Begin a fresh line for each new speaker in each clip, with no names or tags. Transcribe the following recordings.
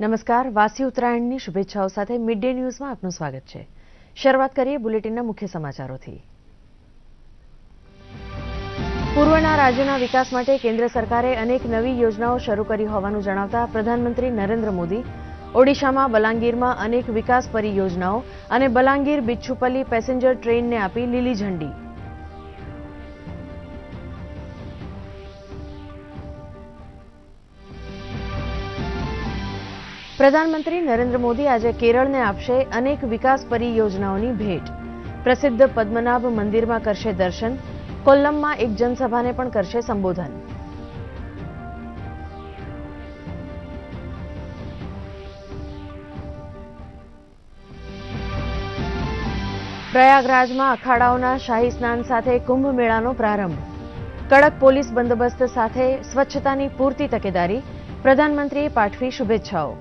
નમસ્કાર, વાસી ઉત્તરાયણની શુભેચ્છાઓ સાથે મિડ ડે ન્યૂઝમાં આપનું સ્વાગત છે. શરૂઆત કરીએ બુલેટિનના મુખ્ય સમાચારોથી. પૂર્વના રાજ્યોના વિકાસ માટે કેન્દ્ર સરકારે અનેક નવી યોજનાઓ શરૂ કરી હોવાનું જણાવતા પ્રધાનમંત્રી નરેન્દ્ર મોદી, ઓડિશામાં બલાંગીરમાં અનેક વિકાસ પરિયોજનાઓ અને બલાંગીર બિચ્છુપલ્લી પેસેન્જર ટ્રેનને આપી લીલી ઝંડી. પ્રધાનમંત્રી નરેન્દ્ર મોદી આજે કેરળને આપશે અનેક વિકાસ પરિયોજનાઓની ભેટ. પ્રસિદ્ધ પદ્મનાભ મંદિરમાં કરશે દર્શન. કોલ્લમમાં એક જનસભાને પણ કરશે સંબોધન. પ્રયાગરાજમાં અખાડાઓના શાહી સ્નાન સાથે કુંભ મેળાનો પ્રારંભ. કડક પોલીસ બંદોબસ્ત સાથે સ્વચ્છતાની પૂરતી તકેદારી. પ્રધાનમંત્રીએ પાઠવી શુભેચ્છાઓ.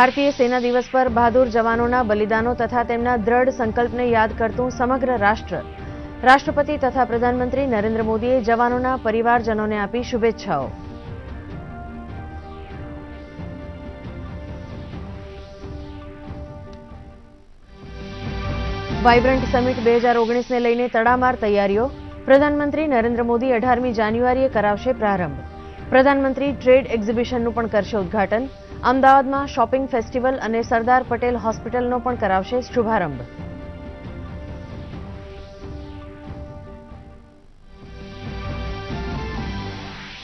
ભારતીય સેના દિવસ પર બહાદુર જવાનોના બલિદાનો તથા તેમના દ્રઢ સંકલ્પને યાદ કરતું સમગ્ર રાષ્ટ્ર. રાષ્ટ્રપતિ તથા પ્રધાનમંત્રી નરેન્દ્ર મોદીએ જવાનોના પરિવારજનોને આપી શુભેચ્છાઓ. વાઇબ્રન્ટ સમિટ બે હજાર ઓગણીસને લઈને તડામાર તૈયારીઓ. પ્રધાનમંત્રી નરેન્દ્ર મોદી અઢારમી જાન્યુઆરીએ કરાવશે પ્રારંભ. પ્રધાનમંત્રી ટ્રેડ એક્ઝિબિશનનું પણ કરશે ઉદઘાટન. અમદાવાદમાં શોપિંગ ફેસ્ટિવલ અને સરદાર પટેલ હોસ્પિટલનો પણ કરાવશે શુભારંભ.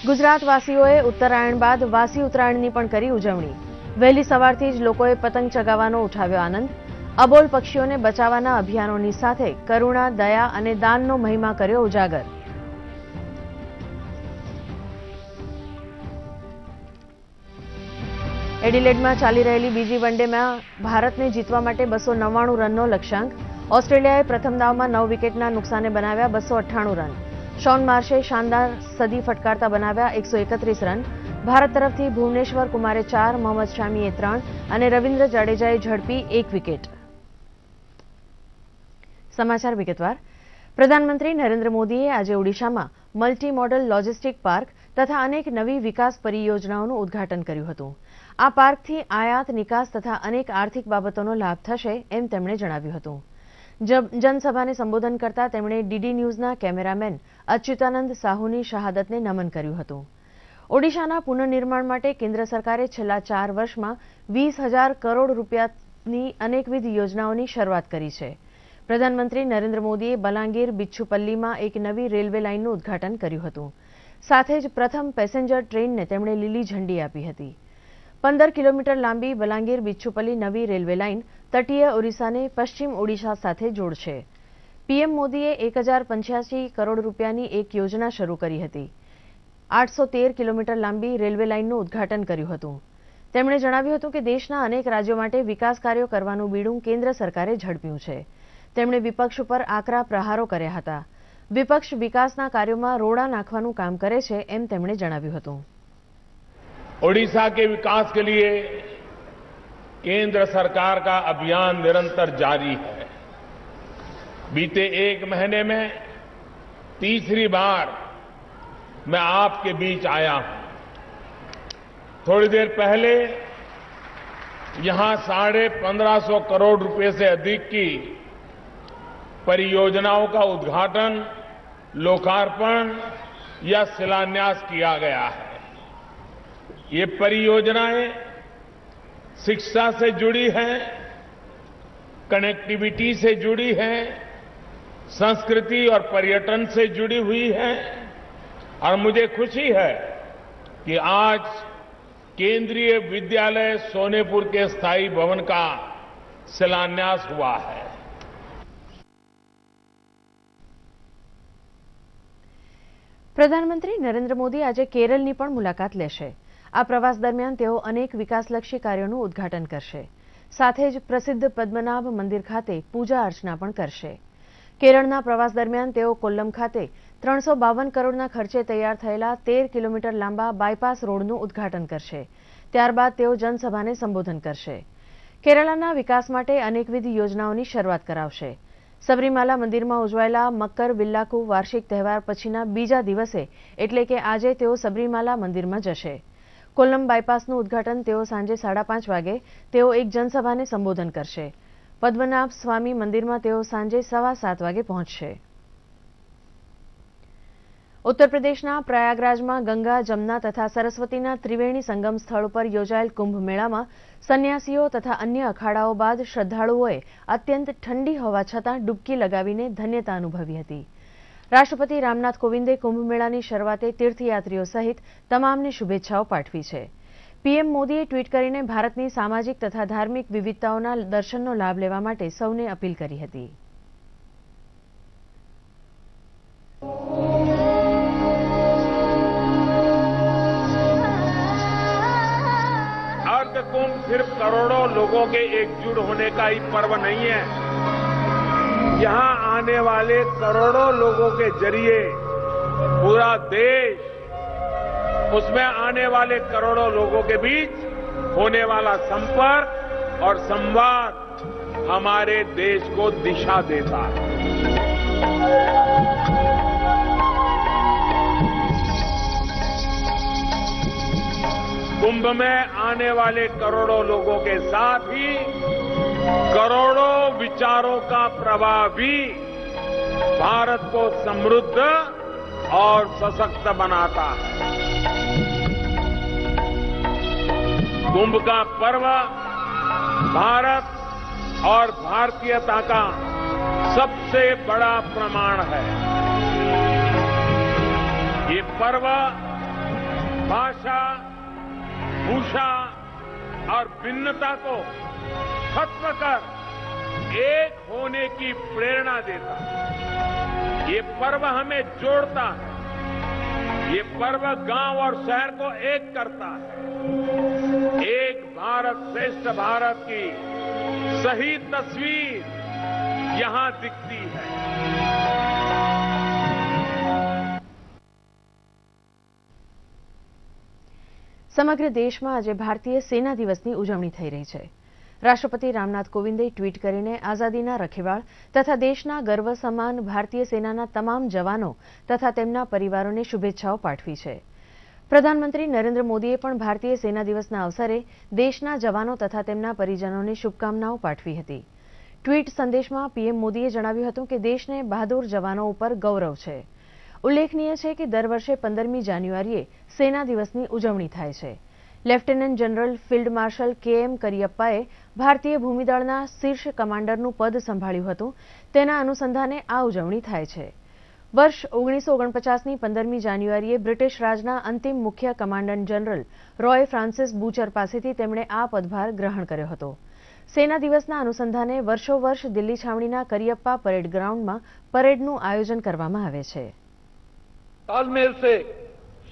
ગુજરાતવાસીઓએ ઉત્તરાયણ બાદ વાસી ઉત્તરાયણની પણ કરી ઉજવણી. વહેલી સવારથી જ લોકોએ પતંગ ચગાવવાનો ઉઠાવ્યો આનંદ. અબોલ પક્ષીઓને બચાવવાના અભિયાનોની સાથે કરુણા, દયા અને દાનનો મહિમા કર્યો ઉજાગર. એડિલેડમાં ચાલી રહેલી બીજી વનડેમાં ભારતને જીતવા માટે બસો નવ્વાણું રનનો લક્ષ્યાંક. ઓસ્ટ્રેલિયાએ પ્રથમ દાવમાં નવ વિકેટના નુકસાને બનાવ્યા બસો અઠ્ઠાણું રન. શોન માર્શે શાનદાર સદી ફટકારતા બનાવ્યા એકસો એકત્રીસ રન. ભારત તરફથી ભુવનેશ્વર કુમારે ચાર, મોહમ્મદ શામીએ ત્રણ અને રવિન્દ્ર જાડેજાએ ઝડપી એક વિકેટ. સમાચાર વિગતવાર. પ્રધાનમંત્રી નરેન્દ્ર મોદીએ આજે ઓડિશામાં મલ્ટી મોડલ લોજિસ્ટિક પાર્ક તથા અનેક નવી વિકાસ પરિયોજનાઓનું ઉદઘાટન કર્યું હતું. આ પાર્કથી આયાત, નિકાસ તથા અનેક આર્થિક બાબતોનો લાભ થશે એમ તેમણે જણાવ્યું હતું. જનસભાને સંબોધન કરતા તેમણે ડીડી ન્યૂઝના કેમેરામેન અચ્યુતાનંદ સાહુની શહાદતને નમન કર્યું હતું. ઓડિશાના પુનર્નિર્માણ માટે કેન્દ્ર સરકારે છેલ્લા ચાર વર્ષમાં વીસ હજાર કરોડ રૂપિયાની અનેકવિધ યોજનાઓની શરૂઆત કરી છે. પ્રધાનમંત્રી નરેન્દ્ર મોદીએ બલાંગીર, બિચ્છુપલ્લીમાં એક નવી રેલવે લાઇનનું ઉદઘાટન કર્યું હતું. સાથે જ પ્રથમ પેસેન્જર ટ્રેનને તેમણે લીલી ઝંડી આપી હતી. પંદર કિલોમીટર લાંબી બલાંગીર બિચ્છુપલ્લી નવી રેલવે લાઇન તટીય ઓરિસ્સાને પશ્ચિમ ઓડિશા સાથે જોડશે. પીએમ મોદીએ એક હજાર પંચ્યાસી કરોડ રૂપિયાની એક યોજના શરૂ કરી હતી. આઠસો તેર કિલોમીટર લાંબી રેલવે લાઇનનું ઉદઘાટન કર્યું હતું. તેમણે જણાવ્યું હતું કે દેશના અનેક રાજ્યો માટે વિકાસ કાર્યો કરવાનું બીડું કેન્દ્ર સરકારે ઝડપ્યું છે. તેમણે વિપક્ષ ઉપર આકરા પ્રહારો કર્યા હતા. વિપક્ષ વિકાસના કાર્યોમાં રોડા નાખવાનું કામ કરે છે એમ તેમણે જણાવ્યું હતું
ओडिशा के विकास के लिए केंद्र सरकार का अभियान निरंतर जारी है बीते एक महीने में तीसरी बार मैं आपके बीच आया हूं थोड़ी देर पहले यहां साढ़े पंद्रह सौ करोड़ रुपए से अधिक की परियोजनाओं का उद्घाटन, लोकार्पण या शिलान्यास किया गया है। ये परियोजनाएँ शिक्षा से जुड़ी हैं कनेक्टिविटी से जुड़ी हैं, संस्कृति और पर्यटन से जुड़ी हुई हैं, और मुझे खुशी है कि आज केंद्रीय विद्यालय सोनेपुर के स्थायी भवन का शिलान्यास हुआ है।
પ્રધાનમંત્રી નરેન્દ્ર મોદી આજે કેરળની પણ મુલાકાત લેશે. આ પ્રવાસ દરમિયાન તેઓ અનેક વિકાસલક્ષી કાર્યોનું ઉદઘાટન કરશે. સાથે જ પ્રસિદ્ધ પદ્મનાભ મંદિર ખાતે પૂજા અર્ચના પણ કરશે. કેરળના પ્રવાસ દરમિયાન તેઓ કોલ્લમ ખાતે ત્રણસો બાવન કરોડના ખર્ચે તૈયાર થયેલા તેર કિલોમીટર લાંબા બાયપાસ રોડનું ઉદઘાટન કરશે. ત્યારબાદ તેઓ જનસભાને સંબોધન કરશે. કેરળના વિકાસ માટે અનેકવિધ યોજનાઓની શરૂઆત કરાવશે. સબરીમાલા મંદિરમાં ઉજવાયેલા મકર વિલ્લાકુ વાર્ષિક તહેવાર પછીના બીજા દિવસે એટલે કે આજે તેઓ સબરીમાલા મંદિરમાં જશે. કોલ્લમ બાયપાસનું ઉદ્ઘાટન તેઓ સાંજે સાડા પાંચ વાગે તેઓ એક જનસભાને સંબોધન કરશે. પદ્મનાભ સ્વામી મંદિરમાં તેઓ સાંજે સવા સાત વાગે પહોંચશે. ઉત્તર પ્રદેશના પ્રયાગરાજમાં ગંગા, જમના તથા સરસ્વતીના ત્રિવેણી સંગમ સ્થળ પર યોજાયેલ કુંભ મેળામાં સંન્યાસીઓ તથા અન્ય અખાડાઓ બાદ શ્રદ્ધાળુઓએ અત્યંત ઠંડી હોવા છતાં ડૂબકી લગાવીને ધન્યતા અનુભવી હતી. રાષ્ટ્રપતિ રામનાથ કોવિંદે કુંભ મેળાની શરૂઆતે તીર્થયાત્રીઓ સહિત તમામને શુભેચ્છાઓ પાઠવી છે. પીએમ મોદીએ ટ્વીટ કરીને ભારતની સામાજિક તથા ધાર્મિક વિવિધતાઓના દર્શનનો લાભ લેવા માટે સૌને અપીલ કરી હતી.
सिर्फ़ करोड़ों लोगों के एकजुट होने का ही पर्व नहीं है। यहाँ आने वाले करोड़ों लोगों के ज़रिए पूरा देश, उसमें आने वाले करोड़ों लोगों के बीच होने वाला संपर्क और संवाद हमारे देश को दिशा देता है। कुंभ में आने वाले करोड़ों लोगों के साथ ही करोड़ों विचारों का प्रवाह भी भारत को समृद्ध और सशक्त बनाता है। कुंभ का पर्व भारत और भारतीयता का सबसे बड़ा प्रमाण है। ये पर्व भाषा भूषा और भिन्नता को खत्म कर एक होने की प्रेरणा देता है। ये पर्व हमें जोड़ता है। ये पर्व गाँव और शहर को एक करता है। एक भारत श्रेष्ठ भारत की सही तस्वीर यहाँ दिखती है।
સમગ્ર દેશમાં આજે ભારતીય સેના દિવસની ઉજવણી થઈ રહી છે. રાષ્ટ્રપતિ રામનાથ કોવિંદે ટ્વીટ કરીને આઝાદીના રખેવાળ તથા દેશના ગર્વ સમાન ભારતીય સેનાના તમામ જવાનો તથા તેમના પરિવારોને શુભેચ્છાઓ પાઠવી છે. પ્રધાનમંત્રી નરેન્દ્ર મોદીએ પણ ભારતીય સેના દિવસના અવસરે દેશના જવાનો તથા તેમના પરિજનોને શુભકામનાઓ પાઠવી હતી. ટ્વીટ સંદેશમાં પીએમ મોદીએ જણાવ્યું હતું કે દેશને બહાદુર જવાનો ઉપર ગૌરવ છે. ઉલ્લેખનીય છે કે દર વર્ષે પંદરમી જાન્યુઆરીએ સેના દિવસની ઉજવણી થાય છે. Lieutenant general field marshal K એમ કરિયપ્પાએ ભારતીય ભૂમિદળના શીર્ષ કમાન્ડરનું પદ સંભાળ્યું હતું. તેના અનુસંધાને આ ઉજવણી થાય છે. વર્ષ ઓગણીસો ઓગણપચાસની પંદરમી જાન્યુઆરીએ બ્રિટિશ રાજના અંતિમ મુખ્ય commandant general Roy Francis Bucher પાસેથી તેમણે આ પદભાર ગ્રહણ કર્યો હતો. સેના દિવસના અનુસંધાને વર્ષો વર્ષ દિલ્હી છાવણીના કરિયપ્પા પરેડ ગ્રાઉન્ડમાં પરેડનું આયોજન કરવામાં આવે છે.
तालमेल से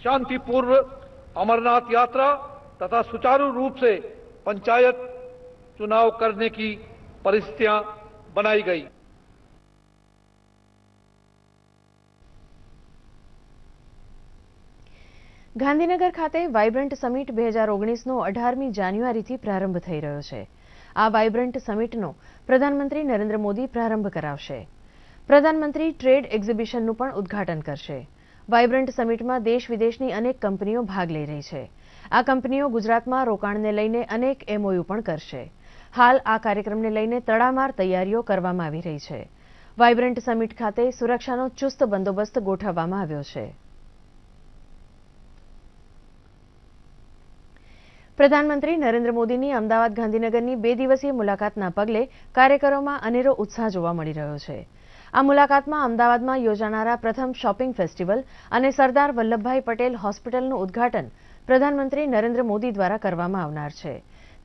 शांतिपूर्व अमरनाथ यात्रा तथा सुचारू रूप से पंचायत चुनाव करने की परिस्थितियां बनाई गई
ગાંધીનગર ખાતે વાઇબ્રન્ટ સમિટ બે હજાર ઓગણીસનો અઢારમી જાન્યુઆરીથી પ્રારંભ થઈ રહ્યો છે આ વાઇબ્રન્ટ સમિટનો પ્રધાનમંત્રી નરેન્દ્ર મોદી પ્રારંભ કરાવશે પ્રધાનમંત્રી ટ્રેડ એક્ઝિબિશનનું પણ ઉદ્ઘાટન કરશે વાઇબ્રન્ટ સમિટમાં દેશ વિદેશની અનેક કંપનીઓ ભાગ લઈ રહી છે. આ કંપનીઓ ગુજરાતમાં રોકાણને લઈને અનેક એમઓયુ પણ કરશે. હાલ આ કાર્યક્રમને લઈને તડામાર તૈયારીઓ કરવામાં આવી રહી છે. વાઇબ્રન્ટ સમિટ ખાતે સુરક્ષાનો ચુસ્ત બંદોબસ્ત ગોઠવવામાં આવ્યો છે. પ્રધાનમંત્રી નરેન્દ્ર મોદીની અમદાવાદ ગાંધીનગરની બે દિવસીય મુલાકાતના પગલે કાર્યકરોમાં અનેરો ઉત્સાહ જોવા મળી રહ્યો છે. આ મુલાકાતમાં અમદાવાદમાં યોજાનારા પ્રથમ શોપિંગ ફેસ્ટિવલ અને સરદાર વલ્લભભાઈ પટેલ હોસ્પિટલનું ઉદ્ઘાટન પ્રધાનમંત્રી નરેન્દ્ર મોદી દ્વારા કરવામાં આવનાર છે.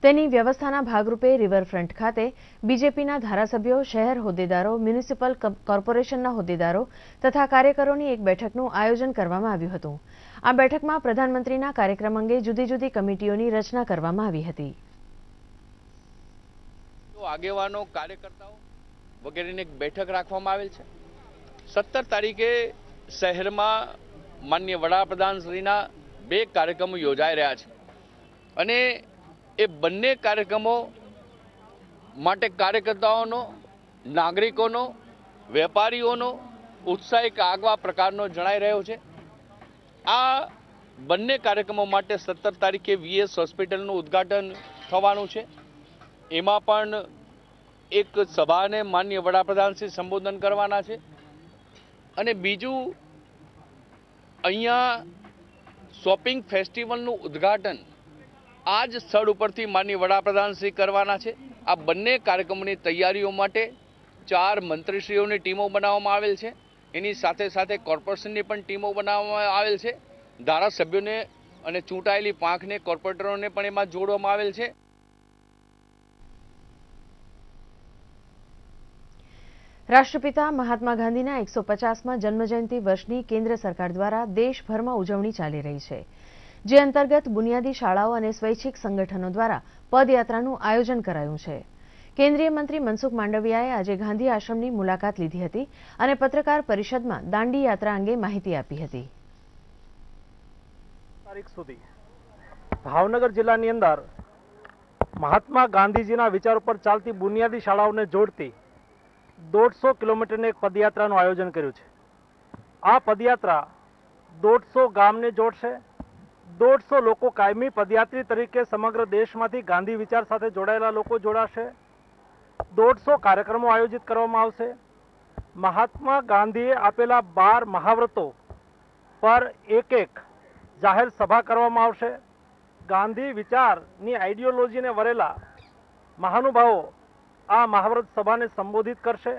તેની વ્યવસ્થાના ભાગરૂપે રિવરફ્રન્ટ ખાતે બીજેપીના ધારાસભ્યો, શહેર હોદ્દેદારો, મ્યુનિસિપલ કોર્પોરેશનના હોદ્દેદારો તથા કાર્યકરોની એક બેઠકનું આયોજન કરવામાં આવ્યું હતું. આ બેઠકમાં પ્રધાનમંત્રીના કાર્યક્રમ અંગે જુદી જુદી કમિટીઓની રચના કરવામાં આવી હતી.
આગેવાનો, કાર્યકર્તાઓ વગેરેની એક બેઠક રાખવામાં આવેલ છે. સત્તર તારીખે શહેરમાં માન્ય વડાપ્રધાન શ્રીના બે કાર્યક્રમો યોજાઈ રહ્યા છે. અને એ બંને કાર્યક્રમો માટે કાર્યકર્તાઓનો, નાગરિકોનો, વેપારીઓનો ઉત્સાહ એક આગવા પ્રકારનો જણાઈ રહ્યો છે. આ બંને કાર્યક્રમો માટે સત્તર તારીખે વીએસ હોસ્પિટલનું ઉદ્ઘાટન થવાનું છે. એમાં પણ એક સભાને માન્ય વડાપ્રધાનશ્રી સંબોધન કરવાના છે. અને બીજું, અહીંયા શોપિંગ ફેસ્ટિવલનું ઉદ્ઘાટન આ જ સ્થળ ઉપરથી માન્ય વડાપ્રધાનશ્રી કરવાના છે. આ બંને કાર્યક્રમોની તૈયારીઓ માટે ચાર મંત્રીશ્રીઓની ટીમો બનાવવામાં આવેલ છે. એની સાથે સાથે કોર્પોરેશનની પણ ટીમો બનાવવામાં આવેલ છે. ધારાસભ્યોને અને ચૂંટાયેલી પાંખને કોર્પોરેટરોને પણ એમાં જોડવામાં આવેલ છે.
રાષ્ટ્રપિતા મહાત્મા ગાંધીના એકસો પચાસમાં જન્મજયંતિ વર્ષની કેન્દ્ર સરકાર દ્વારા દેશભરમાં ઉજવણી ચાલી રહી છે, જે અંતર્ગત બુનિયાદી શાળાઓ અને સ્વૈચ્છિક સંગઠનો દ્વારા પદયાત્રાનું આયોજન કરાયું છે. કેન્દ્રીય મંત્રી મનસુખ માંડવિયાએ આજે ગાંધી આશ્રમની મુલાકાત લીધી હતી અને પત્રકાર પરિષદમાં દાંડી યાત્રા અંગે માહિતી આપી હતી.
ભાવનગર જિલ્લાની અંદર મહાત્મા ગાંધીજીના વિચાર ઉપર ચાલતી બુનિયાદી શાળાઓને જોડતી દોઢસો કિલોમીટરની એક પદયાત્રાનું આયોજન કર્યું છે. આ પદયાત્રા દોઢસો ગામને જોડશે. દોઢસો લોકો કાયમી પદયાત્રી તરીકે સમગ્ર દેશમાંથી ગાંધી વિચાર સાથે જોડાયેલા લોકો જોડાશે. દોઢસો કાર્યક્રમો આયોજિત કરવામાં આવશે. મહાત્મા ગાંધીએ આપેલા બાર મહાવ્રતો પર એક એક જાહેર સભા કરવામાં આવશે. ગાંધી વિચારની આઈડિયોલોજીને વરેલા મહાનુભાવો આ મહાવ્રત સભાને સંબોધિત કરશે.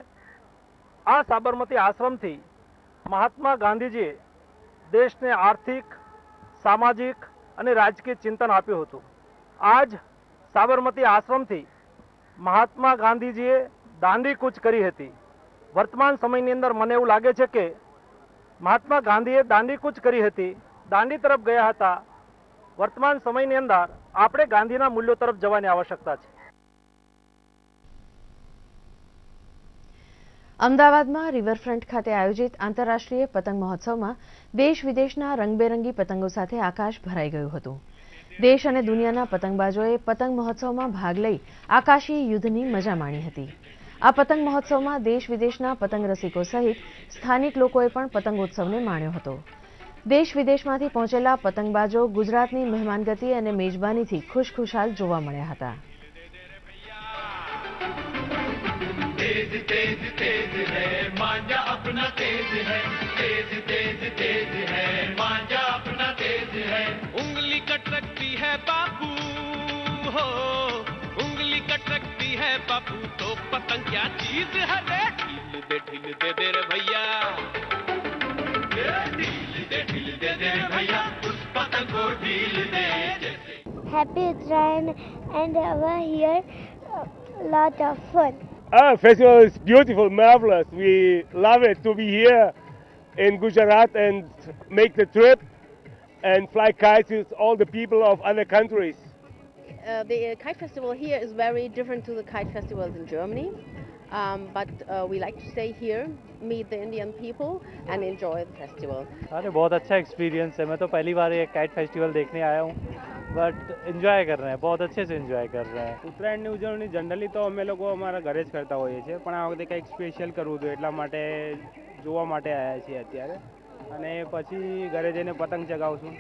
આ સાબરમતી આશ્રમથી મહાત્મા ગાંધીજીએ દેશને આર્થિક, સામાજિક અને રાજકીય ચિંતન આપ્યું હતું. આજ સાબરમતી આશ્રમથી મહાત્મા ગાંધીજીએ દાંડી કૂચ કરી હતી. વર્તમાન સમયની અંદર મને એવું લાગે છે કે મહાત્મા ગાંધીએ દાંડી કૂચ કરી હતી. દાંડી તરફ ગયા હતા. વર્તમાન સમયની અંદર આપણે ગાંધીના મૂલ્યો તરફ જવાની આવશ્યકતા છે.
અમદાવાદમાં રિવરફ્રન્ટ ખાતે આયોજિત આંતરરાષ્ટ્રીય પતંગ મહોત્સવમાં દેશ વિદેશના રંગબેરંગી પતંગો સાથે આકાશ ભરાઈ ગયું હતું. દેશ અને દુનિયાના પતંગબાજોએ પતંગ મહોત્સવમાં ભાગ લઈ આકાશી યુદ્ધની મજા માણી હતી. આ પતંગ મહોત્સવમાં દેશ વિદેશના પતંગ રસિકો સહિત સ્થાનિક લોકોએ પણ પતંગોત્સવને માણ્યો હતો. દેશ વિદેશમાંથી પહોંચેલા પતંગબાજો ગુજરાતની મહેમાનગતિ અને મેજબાનીથી ખુશખુશાલ જોવા મળ્યા હતા.
तेज तेज तेज है मांझा अपना तेज है तेज तेज तेज है मांझा अपना तेज है।
उंगली कटकती है बापू हो उंगली कटकती है बापू तो पतंग क्या चीज़ है रे? ढील दे ढील दे दे रे भैया।
ढील दे ढील दे दे रे भैया उस पतंग को ढील दे।
Happy Uttarayan and over here a lot of fun.
Ah, festival is beautiful, marvelous. We love it to be here in Gujarat and make the trip and fly kites with all the people of other countries.
Uh, the uh, kite festival here is very different to the kite festivals in Germany. Um, but uh, we like to stay here, meet the Indian people, and enjoy the festival.
अरे बहुत अच्छा experience है मैं तो पहली बार ये kite festival देखने आया हूँ બટ એન્જોય કર રહે બહુ અચ્છે સે એન્જોય કર રહે
ઉત્તરાયણની ઉજવણી જનરલી તો અમે લોકો અમારા ઘરે જ કરતા હોઈએ છીએ પણ આ વખતે કંઈક સ્પેશિયલ કરવું હતું એટલા માટે જોવા માટે આવ્યા છીએ અત્યારે. અને પછી ઘરે જઈને પતંગ ચગાવશું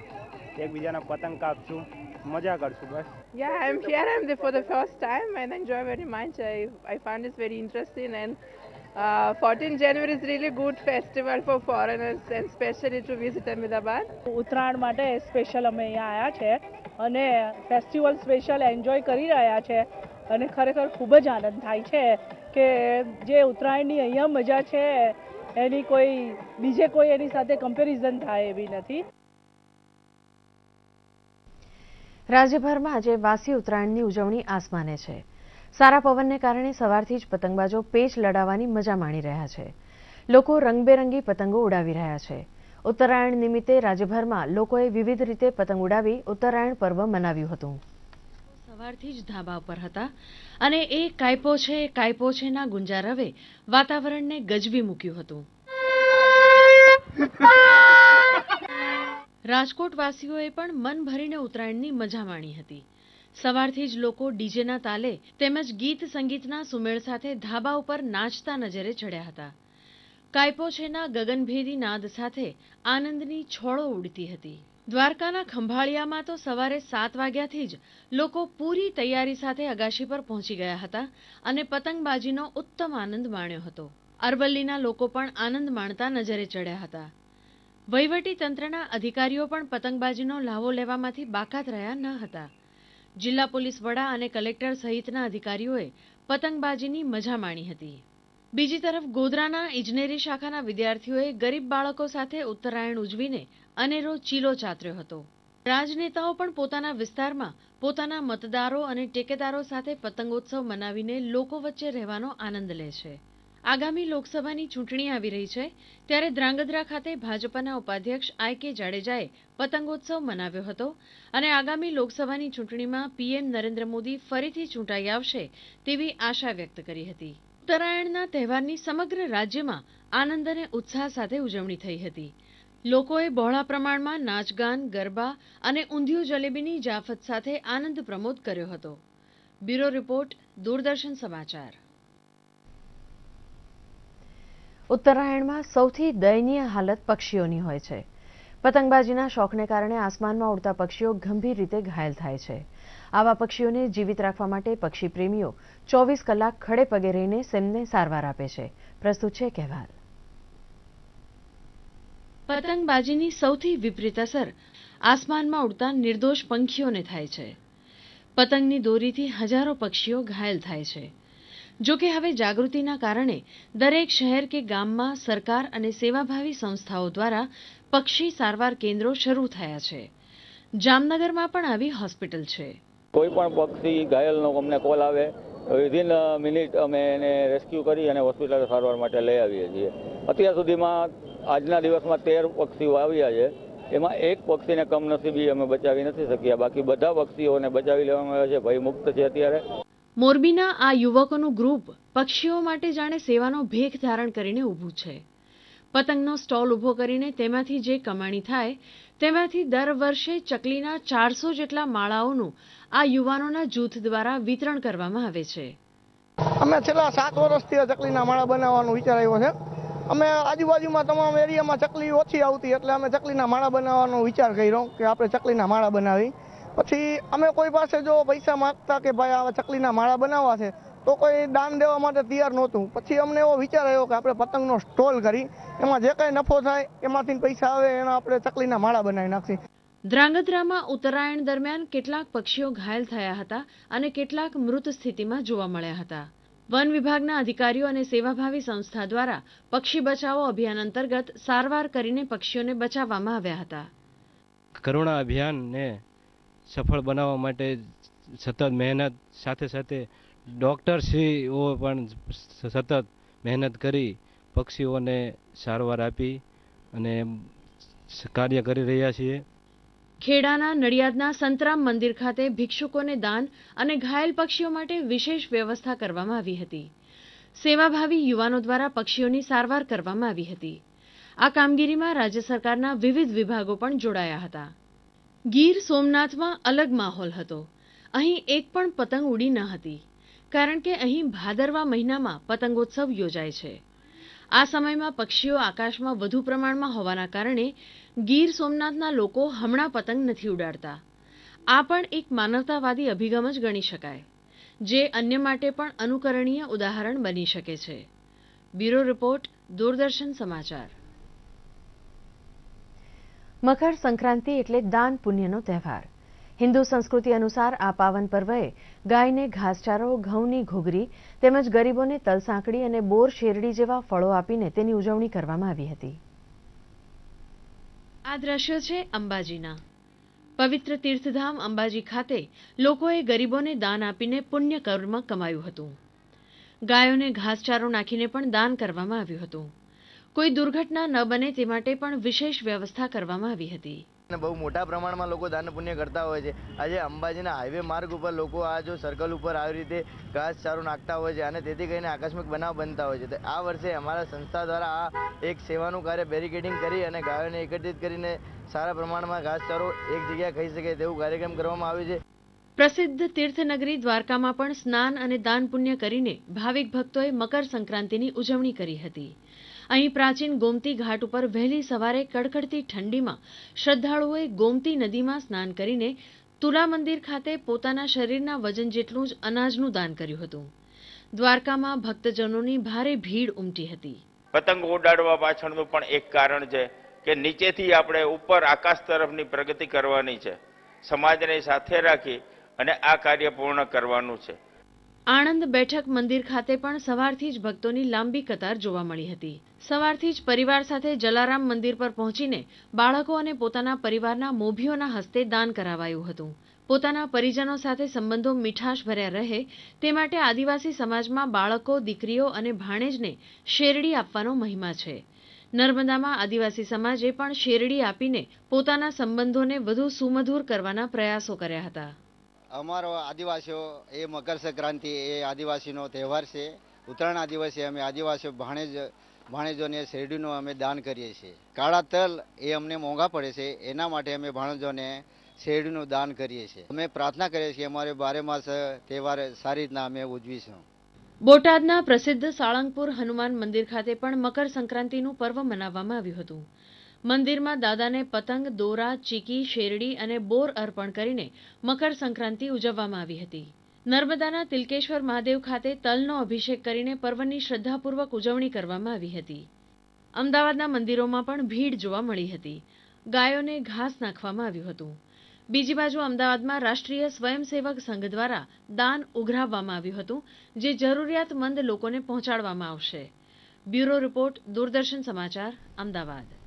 એકબીજાના પતંગ કાપશું મજા કરશું બસ.
Yeah I am here I am for the first time and enjoy very much I I found it very interesting and fourteen January is really good festival for foreigners and specially to visit Ahmedabad
Uttarayan માટે special અમે અહીંયા આવ્યા છે. અને festival special enjoy કરી રહ્યા છે અને ખરેખર ખૂબ જ આનંદ થાય છે કે જે ઉત્તરાયણની અહીંયા મજા છે, એની કોઈ, બીજે કોઈ એની સાથે કમ્પેરિઝન થાય એવી નથી.
રાજ્યભરમાં આજે વાસી ઉત્તરાયણની ઉજવણી આસમાને છે. સારા પવનને કારણે સવારથી જ પતંગબાજો પેચ લડાવવાની મજા માણી રહ્યા છે. લોકો રંગબેરંગી પતંગો ઉડાવી રહ્યા છે. ઉત્તરાયણ નિમિત્તે રાજ્યભરમાં લોકોએ વિવિધ રીતે પતંગ ઉડાવી ઉત્તરાયણ પર્વ મનાવ્યું હતું. સવારથી જ ધાબા ઉપર હતા અને એ કાયપો છે કાયપો છે ના ગુંજારવે વાતાવરણને ગજવી મૂક્યું હતું. રાજકોટવાસીઓએ પણ મન ભરીને ઉત્તરાયણની મજા માણી હતી. સવારથી જ લોકો ડીજેના તાલે તેમજ ગીત સંગીતના સુમેળ સાથે ધાબા ઉપર નાચતા નજરે ચડ્યા હતા. કાયપોછેના ગગનભેદી નાદ સાથે આનંદની છોળો ઉડતી હતી. દ્વારકાના ખંભાળિયામાં તો સવારે સાત વાગ્યાથી જ લોકો પૂરી તૈયારી સાથે અગાશી પર પહોંચી ગયા હતા અને પતંગબાજીનો ઉત્તમ આનંદ માણ્યો હતો. અરવલ્લીના લોકો પણ આનંદ માણતા નજરે ચડ્યા હતા. વહીવટી તંત્રના અધિકારીઓ પણ પતંગબાજીનો લાવો લેવામાંથી બાકાત રહ્યા ન હતા. જિલ્લા પોલીસ વડા અને કલેક્ટર સહિતના અધિકારીઓએ પતંગબાજીની મજા માણી હતી. બીજી તરફ ગોધરાના ઇજનેરી શાખાના વિદ્યાર્થીઓએ ગરીબ બાળકો સાથે ઉત્તરાયણ ઉજવીને અનેરો ચીલો ચાતર્યો હતો. રાજનેતાઓ પણ પોતાના વિસ્તારમાં પોતાના મતદારો અને ટેકેદારો સાથે પતંગોત્સવ મનાવીને લોકો વચ્ચે રહેવાનો આનંદ લે છે. આગામી લોકસભાની ચૂંટણી આવી રહી છે, ત્યારે ધ્રાંગધ્રા ખાતે ભાજપના ઉપાધ્યક્ષ આઈ કે જાડેજાએ પતંગોત્સવ મનાવ્યો હતો અને આગામી લોકસભાની ચૂંટણીમાં પીએમ નરેન્દ્ર મોદી ફરીથી ચૂંટાઈ આવશે તેવી આશા વ્યક્ત કરી હતી. ઉત્તરાયણના તહેવારની સમગ્ર રાજ્યમાં આનંદ અને ઉત્સાહ સાથે ઉજવણી થઈ હતી. લોકોએ બહોળા પ્રમાણમાં નાચગાન, ગરબા અને ઊંધિયું જલેબીની જાફત સાથે આનંદ પ્રમોદ કર્યો હતો. બ્યુરો રિપોર્ટ, દૂરદર્શન સમાચાર. ઉત્તરાયણમાં સૌથી દયનીય હાલત પક્ષીઓની હોય છે. પતંગબાજીના શોખને કારણે આસમાનમાં ઉડતા પક્ષીઓ ગંભીર રીતે ઘાયલ થાય છે. આવા પક્ષીઓને જીવિત રાખવા માટે પક્ષી પ્રેમીઓ ચોવીસ કલાક ખડે પગે રહીને તેમને સારવાર આપે છે. પ્રસ્તુત છે કહેવાલ. પતંગબાજીની સૌથી વિપરીત અસર આસમાનમાં ઉડતા નિર્દોષ પંખીઓને થાય છે. પતંગની દોરીથી હજારો પક્ષીઓ ઘાયલ થાય છે. જો કે હવે જાગૃતિના કારણે દરેક શહેર કે ગામમાં સરકાર અને સેવાભાવી સંસ્થાઓ દ્વારા પક્ષી સારવાર કેન્દ્રો શરૂ થયા છે. જામનગરમાં પણ આવી હોસ્પિટલ છે.
કોઈ પણ પક્ષી ઘાયલનો અમને કોલ આવે વિધિન મિનિટ અમે એને રેસ્ક્યુ કરી અને હોસ્પિટલ સારવાર માટે લઈ આવીએ છીએ. અત્યાર સુધીમાં આજના દિવસમાં તેર પક્ષીઓ આવ્યા છે. એમાં એક પક્ષીને કમનસીબી અમે બચાવી નથી શક્યા. બાકી બધા પક્ષીઓને બચાવી લેવામાં આવ્યા છે. ભય મુક્ત છે અત્યારે.
મોરબીના આ યુવકોનું ગ્રુપ પક્ષીઓ માટે જાણે સેવાનો ભેખ ધારણ કરીને ઊભું છે. પતંગનો સ્ટોલ ઊભો કરીને તેમાંથી જે કમાણી થાય, તેમાંથી દર વર્ષે ચકલીના ચારસો જેટલા માળાઓનું આ યુવાનોના જૂથ દ્વારા વિતરણ કરવામાં આવે છે.
અમે છેલ્લા સાત વર્ષથી ચકલીના માળા બનાવવાનો વિચાર આવ્યો છે. અમે આજુબાજુમાં તમામ એરિયામાં ચકલી ઓછી આવતી એટલે અમે ચકલીના માળા બનાવવાનો વિચાર કર્યો કે આપણે ચકલીના માળા બનાવી. પછી અમે કોઈ પાસે જો પૈસા માંગતા કે ભાઈ આવા ચકલીના માળા બનાવવા છે તો કોઈ દાન દેવા માટે તૈયાર નહોતું. પછી અમને એવો વિચાર આવ્યો કે આપણે પતંગનો સ્ટોલ કરી એમાં જે કંઈ નફો થાય એમાંથી પૈસા આવે એના આપણે ચકલીના માળા બનાવી નાખી
ધ્રાંગધ્રામાં ઉત્તરાયણ દરમિયાન કેટલાક પક્ષીઓ ઘાયલ થયા હતા અને કેટલાક મૃત સ્થિતિમાં જોવા મળ્યા હતા. વન વિભાગના અધિકારીઓ અને સેવાભાવી સંસ્થા દ્વારા પક્ષી બચાવો અભિયાન અંતર્ગત સારવાર કરીને પક્ષીઓને બચાવવામાં આવ્યા હતા.
કરુણા અભિયાનને સફળ બનાવવા માટે સતત મહેનત સાથે સાથે ડૉક્ટરશ્રીઓ પણ સતત મહેનત કરી પક્ષીઓને સારવાર આપી અને કાર્ય કરી રહ્યા છીએ.
ખેડાના નડિયાદના સંતરામ મંદિર ખાતે ભિક્ષુકોને દાન અને ઘાયલ પક્ષીઓ માટે વિશેષ વ્યવસ્થા કરવામાં આવી હતી. સેવાભાવી યુવાનો દ્વારા પક્ષીઓની સારવાર કરવામાં આવી હતી. આ કામગીરીમાં રાજ્ય સરકારના વિવિધ વિભાગો પણ જોડાયા હતા. ગીર સોમનાથમાં અલગ માહોલ હતો. અહીં એક પણ પતંગ ઉડી ન હતી. કારણ કે અહીં ભાદરવા મહિનામાં પતંગોત્સવ યોજાય છે. આ સમયમાં પક્ષીઓ આકાશમાં વધુ પ્રમાણમાં હોવાના કારણે ગીર સોમનાથના લોકો હમણાં પતંગ નથી ઉડાડતા. આ પણ એક માનવતાવાદી અભિગમ જ ગણી શકાય, જે અન્ય માટે પણ અનુકરણીય ઉદાહરણ બની શકે છે. બ્યુરો રિપોર્ટ, દૂરદર્શન સમાચાર. મકર સંક્રાંતિ એટલે દાન પુણ્યનો તહેવાર. હિન્દુ સંસ્કૃતિ અનુસાર આ પાવન પર્વએ ગાયને ઘાસચારો, ઘઉંની ઘૂઘરી તેમજ ગરીબોને તલસાંકડી અને બોર શેરડી જેવા ફળો આપીને તેની ઉજવણી કરવામાં આવી હતી. આ દ્રશ્યો છે અંબાજીના. પવિત્ર તીર્થધામ અંબાજી ખાતે લોકોએ ગરીબોને દાન આપીને પુણ્ય કર્મ કમાયું હતું. ગાયોને ઘાસચારો નાખીને પણ દાન કરવામાં આવ્યું હતું. કોઈ દુર્ઘટના ન બને તે માટે પણ વિશેષ વ્યવસ્થા કરવામાં આવી હતી.
બહુ મોટા પ્રમાણમાં લોકો દાન પુણ્ય કરતા હોય છે. આજે અંબાજીના હાઈવે માર્ગ ઉપર લોકો આ જો સર્કલ ઉપર આવી રીતે ઘાસ ચારો નાખતા હોય છે અને તેથી કરીને આકસ્મિક બનાવ બનતા હોય છે. તો આ વર્ષે અમારા સંસ્થા દ્વારા આ એક સેવાનું કાર્ય બેરિકેડિંગ કરી અને ગાયોને એકત્રિત કરીને સારા પ્રમાણમાં ઘાસચારો એક જગ્યાએ ખાઈ શકે તેવું કાર્યક્રમ કરવામાં આવ્યો છે.
પ્રસિદ્ધ તીર્થનગરી દ્વારકામાં પણ સ્નાન અને દાન પુણ્ય કરીને ભાવિક ભક્તોએ મકર સંક્રાંતિની ઉજવણી કરી હતી. અહીં પ્રાચીન ગોમતી ઘાટ ઉપર વહેલી સવારે કડકડતી ઠંડીમાં શ્રદ્ધાળુઓએ ગોમતી નદીમાં સ્નાન કરીને તુલા મંદિર ખાતે પોતાના શરીરના વજન જેટલું જ અનાજનું દાન કર્યું હતું. દ્વારકામાં ભક્તજનોની ભારે ભીડ ઉમટી હતી.
પતંગ ઉડાડવા પાછળનું પણ એક કારણ છે કે નીચેથી આપણે ઉપર આકાશ તરફની પ્રગતિ કરવાની છે. સમાજને સાથે રાખી અને આ કાર્ય પૂર્ણ કરવાનું છે.
આણંદ બેઠક મંદિર ખાતે પણ સવારથી જ ભક્તોની લાંબી કતાર જોવા મળી હતી. સવારથી જ પરિવાર સાથે જલારામ મંદિર પર પહોંચીને બાળકો અને પોતાના પરિવારના મોભીઓના હસ્તે દાન કરાવાયું હતું. પોતાના પરિજનો સાથે સંબંધો મીઠાશ ભર્યા રહે તે માટે આદિવાસી સમાજમાં બાળકો, દીકરીઓ અને ભાણેજને શેરડી આપવાનો મહિમા છે. નર્મદામાં આદિવાસી સમાજે પણ શેરડી આપીને પોતાના સંબંધોને વધુ સુમધુર કરવાના પ્રયાસો કર્યા હતા.
અમારો આદિવાસીઓ, એ મકર સંક્રાંતિ એ આદિવાસીનો તહેવાર છે. ઉત્તરાયણ આદિવાસી અમે આદિવાસીઓ, ભાણેજ ભાણેજોને શેરડીનું અમે દાન કરીએ છીએ. કાળા તલ એ અમને મોંઘા પડે છે, એના માટે અમે ભાણેજોને શેરડીનું દાન કરીએ છીએ. અમે પ્રાર્થના કરીએ છીએ, અમારે બારે માસ તહેવાર સારી રીતના અમે ઉજવીશું.
બોટાદના પ્રસિદ્ધ સાળંગપુર હનુમાન મંદિર ખાતે પણ મકર સંક્રાંતિનું પર્વ મનાવવામાં આવ્યું હતું. મંદિરમાં દાદાને પતંગ, દોરા, ચીકી, શેરડી અને બોર અર્પણ કરીને મકર સંક્રાંતિ ઉજવવામાં આવી હતી. નર્મદાના તિલકેશ્વર મહાદેવ ખાતે તલનો અભિષેક કરીને પર્વની શ્રદ્ધાપૂર્વક ઉજવણી કરવામાં આવી હતી. અમદાવાદના મંદિરોમાં પણ ભીડ જોવા મળી હતી. ગાયોને ઘાસ નાખવામાં આવ્યું હતું. બીજી બાજુ અમદાવાદમાં રાષ્ટ્રીય સ્વયંસેવક સંઘ દ્વારા દાન ઉઘરાવવામાં આવ્યું હતું, જે જરૂરિયાતમંદ લોકોને પહોંચાડવામાં આવશે. બ્યુરો રિપોર્ટ, દૂરદર્શન સમાચાર, અમદાવાદ.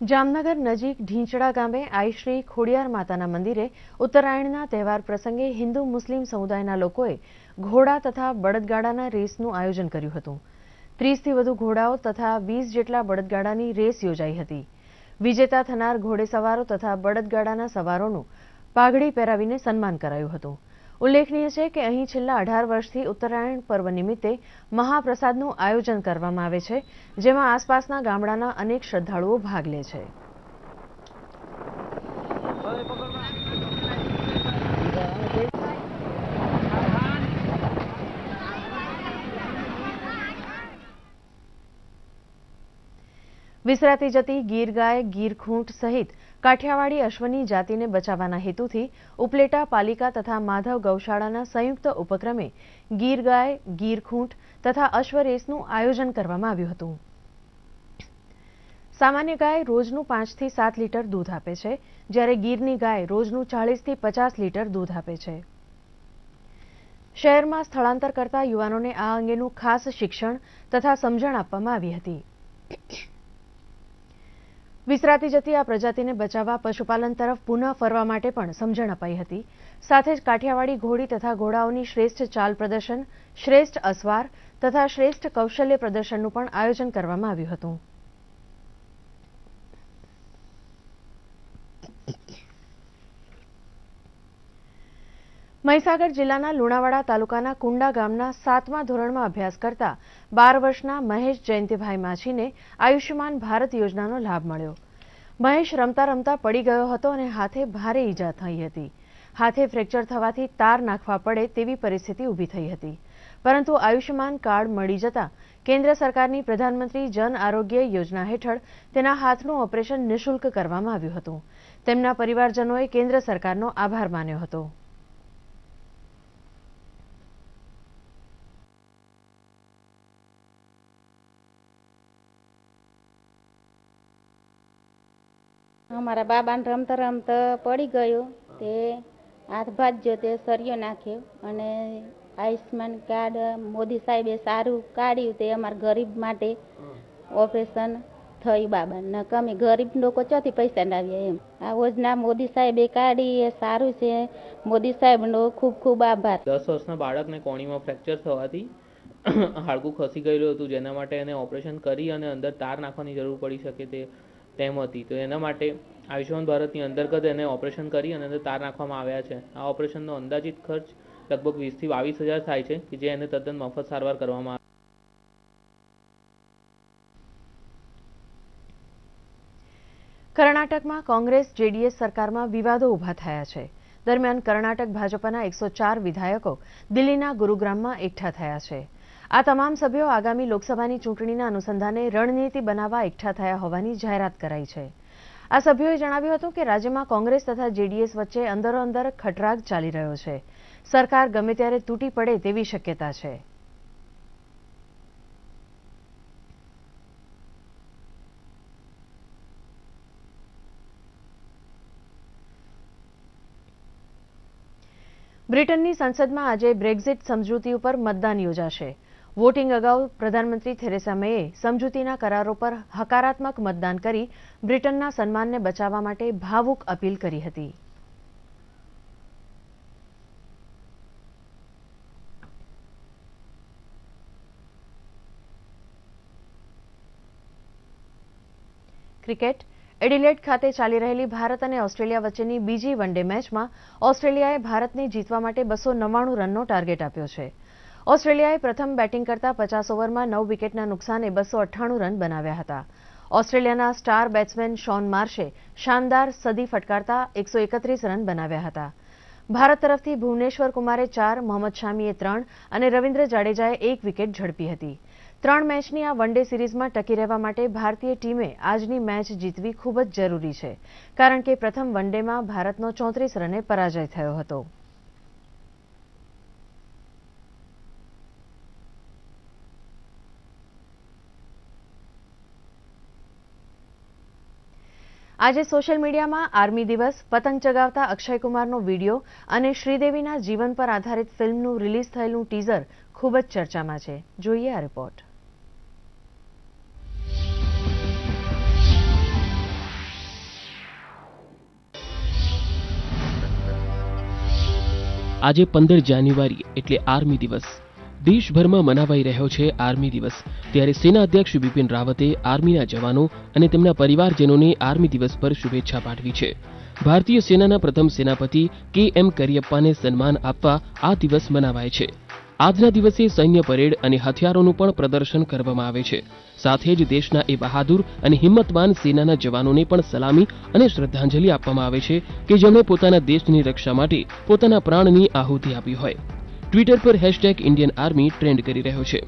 જામનગર નજીક ઢીંચડા ગામે આઈશ્રી ખોડિયાર માતાના મંદિરે ઉત્તરાયણના તહેવાર પ્રસંગે હિન્દુ મુસ્લિમ સમુદાયના લોકોએ ઘોડા તથા બળદગાડાના રેસનું આયોજન કર્યું હતું. ત્રીસથી વધુ ઘોડાઓ તથા વીસ જેટલા બળદગાડાની રેસ યોજાઈ હતી. વિજેતા થનાર ઘોડેસવારો તથા બળદગાડાના સવારોનું પાઘડી પહેરાવીને સન્માન કરાયું હતું. ઉલ્લેખનીય છે કે અહીં છેલ્લા અઢાર વર્ષથી ઉત્તરાયણ પર્વ નિમિત્તે મહાપ્રસાદનું આયોજન કરવામાં આવે છે, જેમાં આસપાસના ગામડાના અનેક શ્રદ્ધાળુઓ ભાગ લે છે. વિસરાતી જતી ગીર ગાય ગીરખૂંટ સહિત કાઠિયાવાડી અશ્વની જાતિને બચાવવાના હેતુથી ઉપલેટા પાલિકા તથા માધવ ગૌશાળાના સંયુક્ત ઉપક્રમે ગીર ગાય ગીરખૂંટ તથા અશ્વ રેસનું આયોજન કરવામાં આવ્યું હતું. સામાન્ય ગાય રોજનું પાંચથી સાત લીટર દૂધ આપે છે, જ્યારે ગીરની ગાય રોજનું ચાળીસથી પચાસ લીટર દૂધ આપે છે. શહેરમાં સ્થળાંતર કરતા યુવાનોને આ અંગેનું ખાસ શિક્ષણ તથા સમજણ આપવામાં આવી હતી. વિસરાતી જતી આ પ્રજાતિને બચાવવા પશુપાલન તરફ પુનઃ ફરવા માટે પણ સમજણ અપાઈ હતી. સાથે જ કાઠિયાવાડી ઘોડી તથા ઘોડાઓની શ્રેષ્ઠ ચાલ પ્રદર્શન, શ્રેષ્ઠ અસવાર તથા શ્રેષ્ઠ કૌશલ્ય પ્રદર્શનનું પણ આયોજન કરવામાં આવ્યું હતું. મહીસાગર જિલ્લાના લુણાવાડા તાલુકાના કુંડા ગામના સાતમા ધોરણમાં અભ્યાસ કરતા બાર વર્ષના મહેશ જયંતિભાઈ માછીને આયુષ્યમાન ભારત યોજનાનો લાભ મળ્યો. મહેશ રમતા રમતા પડી ગયો હતો અને હાથે ભારે ઈજા થઈ હતી. હાથે ફ્રેક્ચર થવાથી તાર નાખવા પડે તેવી પરિસ્થિતિ ઊભી થઈ હતી. પરંતુ આયુષ્યમાન કાર્ડ મળી જતા કેન્દ્ર સરકારની પ્રધાનમંત્રી જન આરોગ્ય યોજના હેઠળ તેના હાથનું ઓપરેશન નિઃશુલ્ક કરવામાં આવ્યું હતું. તેમના પરિવારજનોએ કેન્દ્ર સરકારનો આભાર માન્યો હતો.
અમારા બાબાને રમતા રમતા પડી ગયો. તે હાથ ભાજ્યો, તે સરિયો નાખ્યો અને આયુષ્માન કાર્ડ મોદી સાહેબે સારું કાઢ્યું. તે અમારા ગરીબ માટે ઓપરેશન થયું બાબા. ન કમે ગરીબ લોકો ચોથી પૈસા લાવ્યા એમ. આ યોજના મોદી સાહેબે કાઢી, એ સારું છે. મોદી સાહેબનો ખૂબ ખૂબ આભાર.
દસ વર્ષના બાળકને કોણીમાં ફ્રેક્ચર થવાથી હાડકું ખસી ગયેલું હતું. જેના માટે એને ઓપરેશન કરી અને અંદર તાર નાખવાની જરૂર પડી શકે તે તેમ હતી. તો એના માટે આયુષ્યમાન ભારતની અંતર્ગત એને ઓપરેશન કરી અને તાર નાખવામાં આવ્યા છે. આ ઓપરેશનનો અંદાજિત ખર્ચ લગભગ વીસથી બાવીસ હજાર થાય છે કે જે એને તદ્દન મફત સારવાર કરવામાં આવે.
કર્ણાટકમાં કોંગ્રેસ, જેડીએસ સરકારમાં વિવાદો ઊભા થયા છે. દરમિયાન કર્ણાટક ભાજપના એકસો ચાર વિધાયકો દિલ્હીના ગુરુગ્રામમાં એકઠા થયા છે. આ તમામ સભ્યો આગામી લોકસભાની ચૂંટણીના અનુસંધાને રણનીતિ બનાવવા એકઠા થયા હોવાની જાહેરાત કરાઈ છે. આ સભ્યોએ જણાવ્યું હતું કે રાજ્યમાં કોંગ્રેસ તથા જેડીએસ વચ્ચે અંદરો અંદર ખટરાગ ચાલી રહ્યો છે. સરકાર ગમે ત્યારે તૂટી પડે તેવી શક્યતા છે. બ્રિટનની સંસદમાં આજે બ્રેક્ઝિટ સમજૂતી ઉપર મતદાન યોજાશે. વોટિંગ અગાઉ પ્રધાનમંત્રી થેરેસા મેએ સમજૂતીના કરારો પર હકારાત્મક મતદાન કરી બ્રિટનના સન્માનને બચાવવા માટે ભાવુક અપીલ કરી હતી. ક્રિકેટ. એડિલેડ ખાતે ચાલી રહેલી ભારત અને ઓસ્ટ્રેલિયા વચ્ચેની બીજી વન ડે મેચમાં ઓસ્ટ્રેલિયાએ ભારતને જીતવા માટે બસો નવ્વાણું રનનો ટાર્ગેટ આપ્યો છે. ઓસ્ટ્રેલિયાએ પ્રથમ બેટિંગ કરતા પચાસ ઓવરમાં નવ વિકેટના નુકસાને બસો અઠ્ઠાણું રન બનાવ્યા હતા. ઓસ્ટ્રેલિયાના સ્ટાર બેટ્સમેન શોન માર્શે શાનદાર સદી ફટકારતા એકસો એકત્રીસ રન બનાવ્યા હતા. ભારત તરફથી ભુવનેશ્વર કુમારે ચાર, મોહમ્મદ શામીએ ત્રણ અને રવિન્દ્ર જાડેજાએ એક વિકેટ ઝડપી હતી. ત્રણ મેચની આ વન ડે સિરીઝમાં ટકી રહેવા માટે ભારતીય ટીમે આજની મેચ જીતવી ખૂબ જ જરૂરી છે, કારણ કે પ્રથમ વન ડેમાં ભારતનો ચોત્રીસ રને પરાજય થયો હતો. આજે સોશિયલ મીડિયામાં આર્મી દિવસ, પતંગ ચગાવતા અક્ષયકુમારનો વીડિયો અને શ્રીદેવીના જીવન પર આધારિત ફિલ્મનું રિલીઝ થયેલું ટીઝર ખૂબ જ ચર્ચામાં છે. જોઈએ આ રિપોર્ટ.
આજે પંદર જાન્યુઆરી એટલે આર્મી દિવસ. દેશભરમાં મનાવાઈ રહ્યો છે આર્મી દિવસ. ત્યારે સેના અધ્યક્ષ બિપિન રાવતે આર્મીના જવાનો અને તેમના પરિવારજનોને આર્મી દિવસ પર શુભેચ્છા પાઠવી છે. ભારતીય સેનાના પ્રથમ સેનાપતિ કે એમ કરિયપ્પાને સન્માન આપવા આ દિવસ મનાવાય છે. આજના દિવસે સૈન્ય પરેડ અને હથિયારોનું પણ પ્રદર્શન કરવામાં આવે છે. સાથે જ દેશના એ બહાદુર અને હિંમતવાન સેનાના જવાનોને પણ સલામી અને શ્રદ્ધાંજલિ આપવામાં આવે છે કે જેમણે પોતાના દેશની રક્ષા માટે પોતાના પ્રાણની આહુતિ આપી હોય. ટ્વિટર પર હેશટેગ ઇન્ડિયન આર્મી ટ્રેન્ડ કરી રહ્યો છે.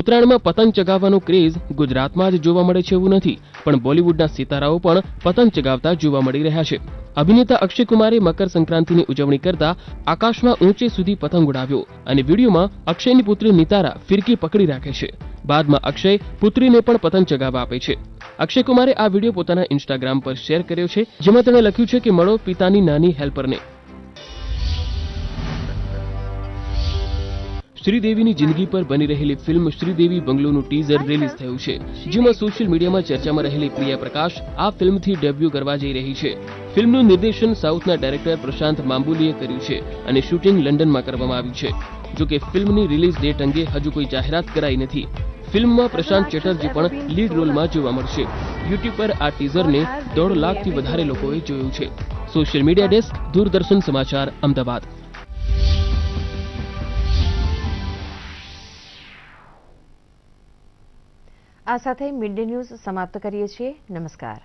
ઉત્તરાયણમાં પતંગ ચગાવવાનો ક્રેઝ ગુજરાતમાં જ જોવા મળે છે એવું નથી, પણ બોલિવૂડના સિતારાઓ પણ પતંગ ચગાવતા જોવા મળી રહ્યા છે. અભિનેતા અક્ષય કુમારે મકર સંક્રાંતિની ઉજવણી કરતા આકાશમાં ઊંચે સુધી પતંગ ઉડાવ્યો અને વિડીયોમાં અક્ષયની પુત્રી નિતારા ફિરકી પકડી રાખે છે. બાદમાં અક્ષય પુત્રીને પણ પતંગ ચગાવવા આપે છે. અક્ષય કુમારે આ વીડિયો પોતાના ઇન્સ્ટાગ્રામ પર શેર કર્યો છે, જેમાં તેણે લખ્યું છે કે મળો પિતાની નાની હેલ્પરને. શ્રીદેવીની જિંદગી પર બની રહેલી ફિલ્મ શ્રીદેવી બંગલોનું ટીઝર રિલીઝ થયું છે, જેમાં સોશિયલ મીડિયામાં ચર્ચામાં રહેલી પ્રિયા પ્રકાશ આ ફિલ્મથી ડેબ્યુ કરવા જઈ રહી છે. ફિલ્મનું નિર્દેશન સાઉથના ડાયરેક્ટર પ્રશાંત માંબુલીએ કર્યું છે અને શૂટિંગ લંડનમાં કરવામાં આવ્યું છે. જોકે ફિલ્મની રિલીઝ ડેટ અંગે હજુ કોઈ જાહેરાત કરાઈ નથી. ફિલ્મમાં પ્રશાંત ચેટર્જી પણ લીડ રોલમાં જોવા મળશે. યુટ્યુબ પર આ ટીઝરને દોઢ લાખથી વધારે લોકોએ જોયું છે. સોશિયલ મીડિયા ડેસ્ક, દૂરદર્શન સમાચાર, અમદાવાદ.
આ સાથે મિડ ડે ન્યૂઝ સમાપ્ત કરીએ છીએ. નમસ્કાર.